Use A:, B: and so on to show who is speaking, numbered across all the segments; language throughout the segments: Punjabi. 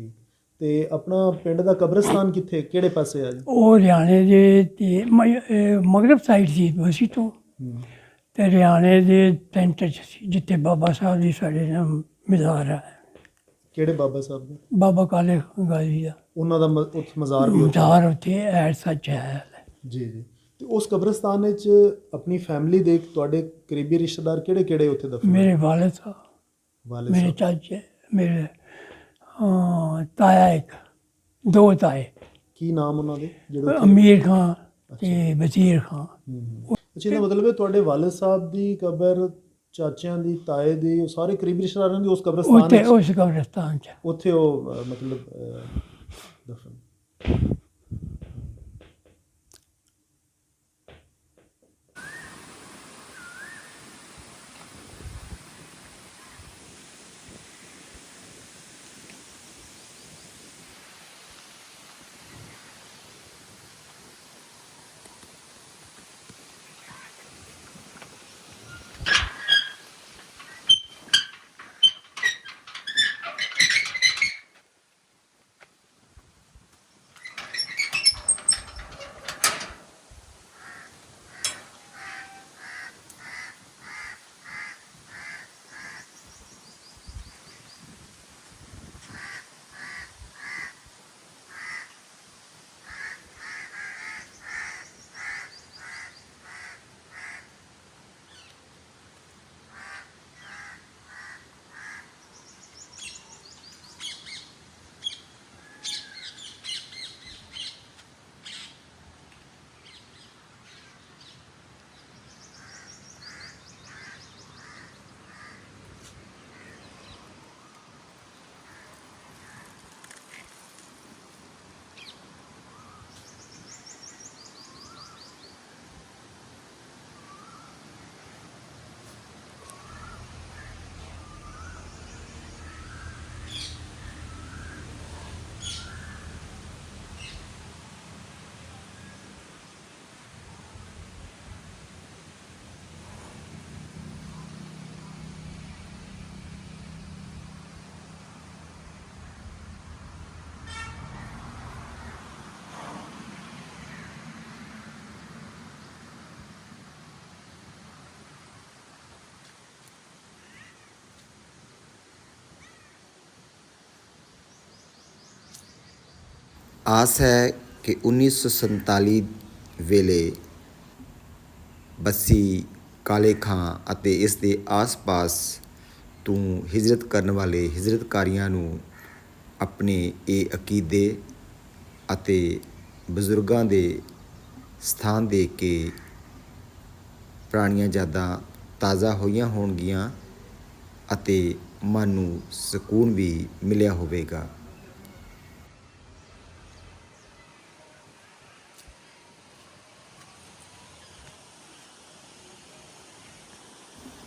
A: ਠੀਕ ਤੇ ਆਪਣਾ ਪਿੰਡ ਦਾ ਕਬਰਸਤਾਨ ਕਿੱਥੇ? ਕਿਹੜੇ ਪਾਸੇ ਆ ਜੀ?
B: ਉਹ ਹਰਿਆਣੇ ਦੇ ਤੇ ਮ- ਅਹ ਮਗਰਬ ਸਾਈਡ ਸੀ ਬਸੀ ਤੋਂ।
A: ਹੂੰ।
B: ਤੇ ਹਰਿਆਣੇ ਦੇ ਸੈਂਟਰ 'ਚ ਸੀ ਜਿੱਥੇ ਬਾਬਾ ਸਾਹਿਬ ਦੀ ਸਾਡੇ ਨਾਲ ਮਜ਼ਾਰ ਹੈ
A: ਕਿਹੜੇ ਬਾਬਾ ਸਾਹਿਬ ਦਾ
B: ਬਾਬਾ ਕਾਲੇ ਗਾਜੀ ਦਾ।
A: ਉਹਨਾਂ ਦਾ ਮ- ਉੱਥੇ ਮਜ਼ਾਰ ਵੀ ਉੱਥੇ
B: ਮਜ਼ਾਰ ਉੱਥੇ ਐ ਸੱਚ ਹੈ।
A: ਜੀ ਜੀ। ਤੇ ਉਸ ਕਬਰਸਤਾਨ ਵਿੱਚ ਆਪਣੀ ਫੈਮਿਲੀ ਦੇ ਤੁਹਾਡੇ ਕਰੀਬੀ ਰਿਸ਼ਤੇਦਾਰ ਕਿਹੜੇ ਕਿਹੜੇ ਉੱਥੇ ਦਫਨ
B: ਮੇਰੇ ਵਾਲਦ ਸਾਹਿਬ
A: ਵਾਲੇ
B: ਮੇਰੇ
A: ਸਾਹਿਬ।
B: ਚਾਚੇ ਮੇਰੇ ਅਹ, ਤਾਇਆ ਇੱਕ ਦੋ ਤਾਏ।
A: ਕੀ ਨਾਮ ਉਹਨਾਂ ਦੇ? ਜਿਹੜੇ
B: ਅਮੀਰ ਖਾਨ ਤੇ ਵਜ਼ੀਰ ਖਾਨ।
A: ਅੱਛਾ ਇਹਦਾ ਮਤਲਬ ਹੈ ਤੁਹਾਡੇ ਵਾਲਦ ਸਾਹਿਬ ਦੀ ਕਬਰ ਚਾਚਿਆਂ ਦੀ ਤਾਏ ਦੀ ਉਹ ਸਾਰੇ ਕਰੀਬੀ ਰਿਸ਼ਤੇਦਾਰਾਂ ਦੀ ਉਸ ਕਬਰਸਤਾਨ
B: ਉੱਥੇ
A: ਵਿੱਚ?
B: ਉਸ ਕਬਰਸਤਾਨ 'ਚ।
A: ਉੱਥੇ ਉਹ ਅ, ਮਤਲਬ ਅ, ਦਫਨ
C: ਆਸ ਹੈ ਕਿ 1947 ਵੇਲੇ ਬੱਸੀ ਕਾਲੇ ਖਾਂ ਅਤੇ ਇਸ ਦੇ ਆਸ-ਪਾਸ ਤੋਂ ਹਿਜਰਤ ਕਰਨ ਵਾਲੇ ਹਿਜਰਤਕਾਰੀਆਂ ਨੂੰ ਆਪਣੇ ਇਹ ਅਕੀਦੇ ਅਤੇ ਬਜ਼ੁਰਗਾਂ ਦੇ ਸਥਾਨ ਦੇ ਕੇ ਪੁਰਾਣੀਆਂ ਯਾਦਾਂ ਤਾਜ਼ਾ ਹੋਈਆਂ ਹੋਣਗੀਆਂ ਅਤੇ ਮਨ ਨੂੰ ਸਕੂਨ ਵੀ ਮਿਲਿਆ ਹੋਵੇਗਾ।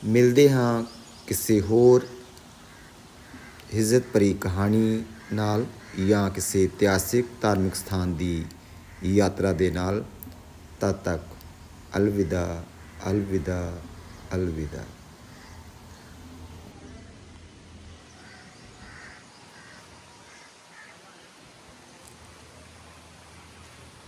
C: ਮਿਲਦੇ ਹਾਂ ਕਿਸੇ ਹੋਰ ਹਿਜ਼ਤ ਭਰੀ ਕਹਾਣੀ ਨਾਲ ਜਾਂ ਕਿਸੇ ਇਤਿਹਾਸਿਕ ਧਾਰਮਿਕ ਸਥਾਨ ਦੀ ਯਾਤਰਾ ਦੇ ਨਾਲ। ਤਦ ਤੱਕ ਅਲਵਿਦਾ ਅਲਵਿਦਾ ਅਲਵਿਦਾ।